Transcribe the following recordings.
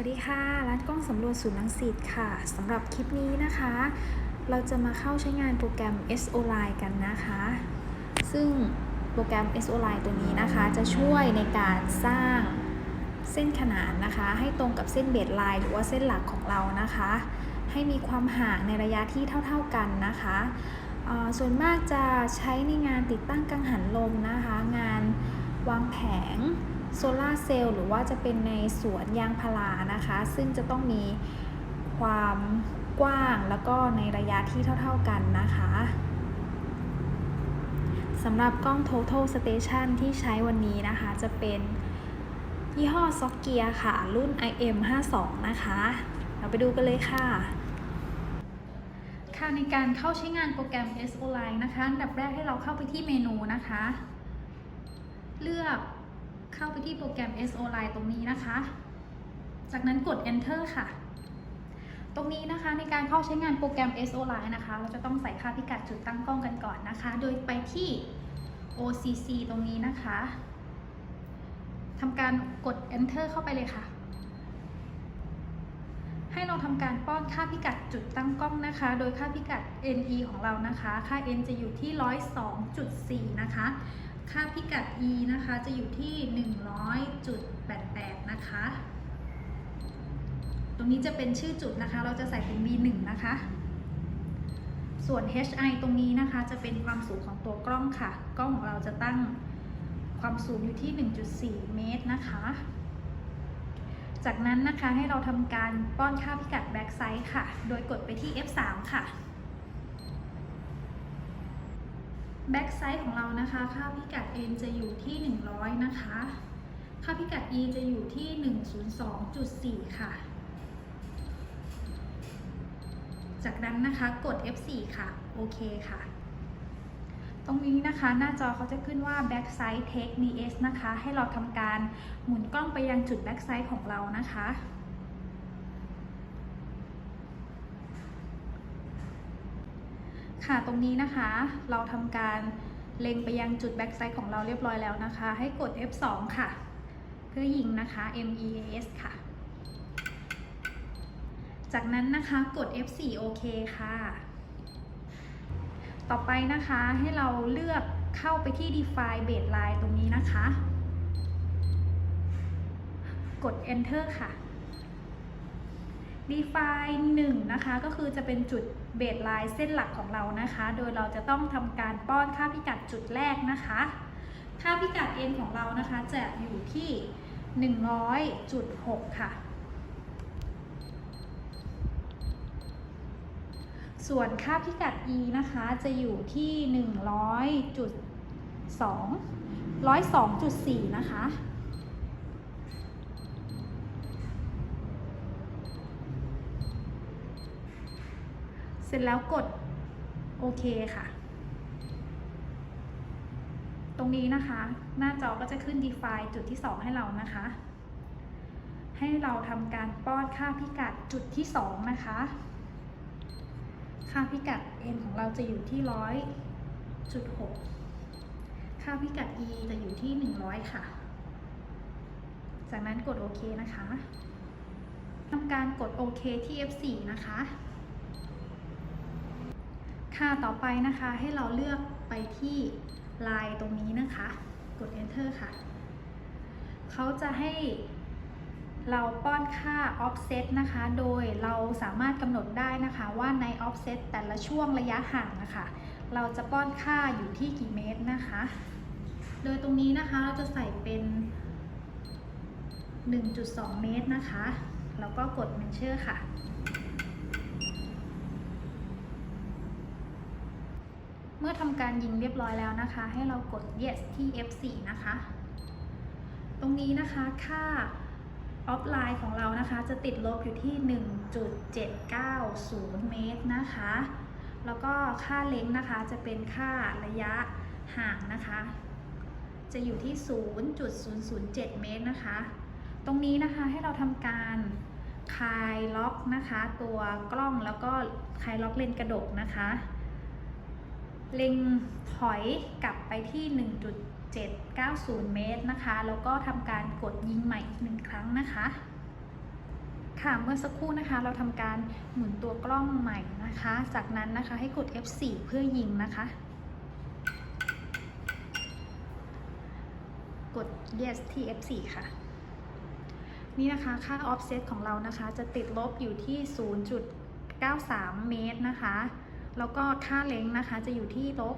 วัสดีค่ะ ร้านกล้องสำรวจศูนย์รังสิตค่ะสำหรับคลิปนี้นะคะ เราจะมาเข้าใช้งานโปรแกรม SO Line กันนะคะ ซึ่งโปรแกรม SO Line ตัวนี้นะคะ จะช่วยในการสร้างเส้นขนานนะคะ ให้ตรงกับเส้นเบสไลน์หรือว่าเส้นหลักของเรานะคะ ให้มีความห่างในระยะที่เท่า ๆกันนะคะ ส่วนมากจะใช้ในงานติดตั้งกังหันลมนะคะ งานวางแผง โซลาร์เซลล์หรือว่าจะเป็นในสวนยางพารานะคะ ซึ่งจะต้องมีความกว้างแล้วก็ในระยะที่เท่าๆกันนะคะสำหรับกล้อง Total Station ที่ใช้วันนี้นะคะ จะเป็นยี่ห้อซ็อกเกียค่ะ รุ่น IM52 นะคะ เราไปดูกันเลยค่ะ ค่ะในการเข้าใช้งานโปรแกรม SO Line นะคะ อันดับแรกให้เราเข้าไปที่เมนูนะคะ เลือก เข้าไปที่โปรแกรม SO Line ตรงนี้นะคะ จากนั้นกด Enter ค่ะ ตรงนี้นะคะในการเข้าใช้งานโปรแกรม SO Line นะคะ เราจะต้องใส่ค่าพิกัดจุดตั้งกล้องกันก่อนนะคะ โดยไปที่ OCC ตรงนี้นะคะทำการกด Enter เข้าไปเลยค่ะ ให้เราทำการป้อนค่าพิกัดจุดตั้งกล้องนะคะ โดยค่าพิกัด NE ของเรานะคะ ค่า N จะอยู่ที่ 102.4 นะคะ ค่าพิกัด e นะคะ จะอยู่ที่ 100.88 นะคะ ตรงนี้จะเป็นชื่อจุดนะคะ เราจะใส่เป็น v1 นะคะ ส่วน hi ตรงนี้นะคะจะเป็นความสูงของตัวกล้องค่ะ กล้องของเราจะตั้งความสูงอยู่ที่ 1.4 เมตรนะคะ จากนั้นนะคะให้เราทำการป้อนค่าพิกัด back side ค่ะ โดยกดไปที่ F3 ค่ะ แบ็กไซด์ของเรานะคะ ค่าพิกัด n จะอยู่ที่ 100 นะคะ ค่าพิกัด e จะอยู่ที่ 102.4 ค่ะ จากนั้นนะคะกด F4 ค่ะ โอเคค่ะ ตรงนี้นะคะ หน้าจอเขาจะขึ้นว่า backside take ds นะคะ ให้เราทำการหมุนกล้องไปยังจุด backside ของเรานะคะ ค่ะตรงนี้นะคะ เราทำการเล็งไปยังจุดแบ็กไซด์ของเราเรียบร้อยแล้วนะคะ ให้กด F2 ค่ะ เพื่อยิงนะคะ MEAS ค่ะ จากนั้นนะคะกด F4 โอเคค่ะ ต่อไปนะคะให้เราเลือกเข้าไปที่ define baseline ตรงนี้นะคะ กด enter ค่ะ define 1นะคะก็คือจะเป็นจุดเบสไลน์เส้นหลักของเรานะคะ โดยเราจะต้องทำการป้อนค่าพิกัดจุดแรกนะคะ ค่าพิกัด n ของเรานะคะจะอยู่ที่ 100.6 ค่ะ ส่วนค่าพิกัด e นะคะจะอยู่ที่ 100.2 102.4 นะคะ เสร็จแล้วกดโอเคค่ะ ตรงนี้นะคะ หน้าจอก็จะขึ้น define จุดที่ 2 ให้เรานะคะ ให้เราทำการป้อนค่าพิกัดจุดที่ 2 นะคะ ค่าพิกัด n ของเราจะอยู่ที่100.6ค่าพิกัด e จะอยู่ที่ 100 ค่ะ จากนั้นกดโอเคนะคะทำการกดโอเคที่ F4 นะคะ ค่ะต่อไปนะคะให้เราเลือกไปที่ลายตรงนี้นะคะ กด enter ค่ะ เขาจะให้เราป้อนค่า offset นะคะ โดยเราสามารถกำหนดได้นะคะว่าใน offset แต่ละช่วงระยะห่างนะคะ เราจะป้อนค่าอยู่ที่กี่เมตรนะคะ โดยตรงนี้นะคะเราจะใส่เป็น 1.2 เมตรนะคะ แล้วก็กด Enter ค่ะ เมื่อทำการยิงเรียบร้อยแล้วนะคะ ให้เรากด yes ที่ F4 นะคะ ตรงนี้นะคะค่า offline ของเรานะคะจะติดลบอยู่ที่ 1.790 เมตรนะคะ แล้วก็ค่าเล้งนะคะจะเป็นค่าระยะห่างนะคะ จะอยู่ที่ 0.007 เมตรนะคะ ตรงนี้นะคะให้เราทำการคลายล็อกนะคะ ตัวกล้องแล้วก็คลายล็อกเลนส์กระดกนะคะ เล็งถอยกลับไปที่ 1.790 เมตรนะคะ แล้วก็ทำการกดยิงใหม่อีกหนึ่งครั้งนะคะ ค่ะ เมื่อสักครู่นะคะ เราทำการหมุนตัวกล้องใหม่นะคะ จากนั้นนะคะให้กด F4 เพื่อยิงนะคะ กด yes ที่ F4 ค่ะนี่นะคะ ค่า offset ของเรานะคะ จะติดลบอยู่ที่ 0.93 เมตรนะคะ แล้วก็ค่าเล้งนะคะจะอยู่ที่ลบ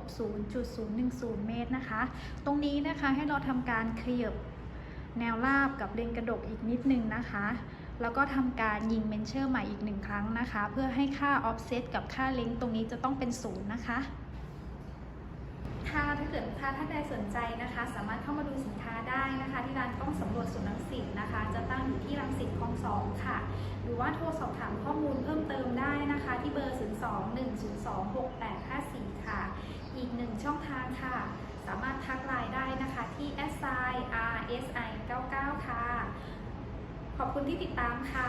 0.010 เมตรนะคะ ตรงนี้นะคะให้เราทำการขยับแนวราบกับเลนกระดกอีกนิดนึงนะคะ แล้วก็ทำการยิงเมนเชอร์ใหม่อีกหนึ่งครั้งนะคะ เพื่อให้ค่าออฟเซตกับค่าเล้งตรงนี้จะต้องเป็นศูนย์นะคะ ค่ะถ้าเกิดลูกค้าท่านใดสนใจนะคะ สามารถเข้ามาดูสินค้าได้นะคะ ที่ร้านกล้องสำรวจสุนทรสิตนะคะ จะตั้งอยู่ที่รังสิตคลองสองค่ะ หรือว่าโทรสอบถามข้อมูลเพิ่มเติมได้นะคะ ที่เบอร์ 02-102-6854 ค่ะ อีกหนึ่งช่องทางค่ะ สามารถทักไลน์ได้นะคะที่ s i rsi 99ค่ะ ขอบคุณที่ติดตามค่ะ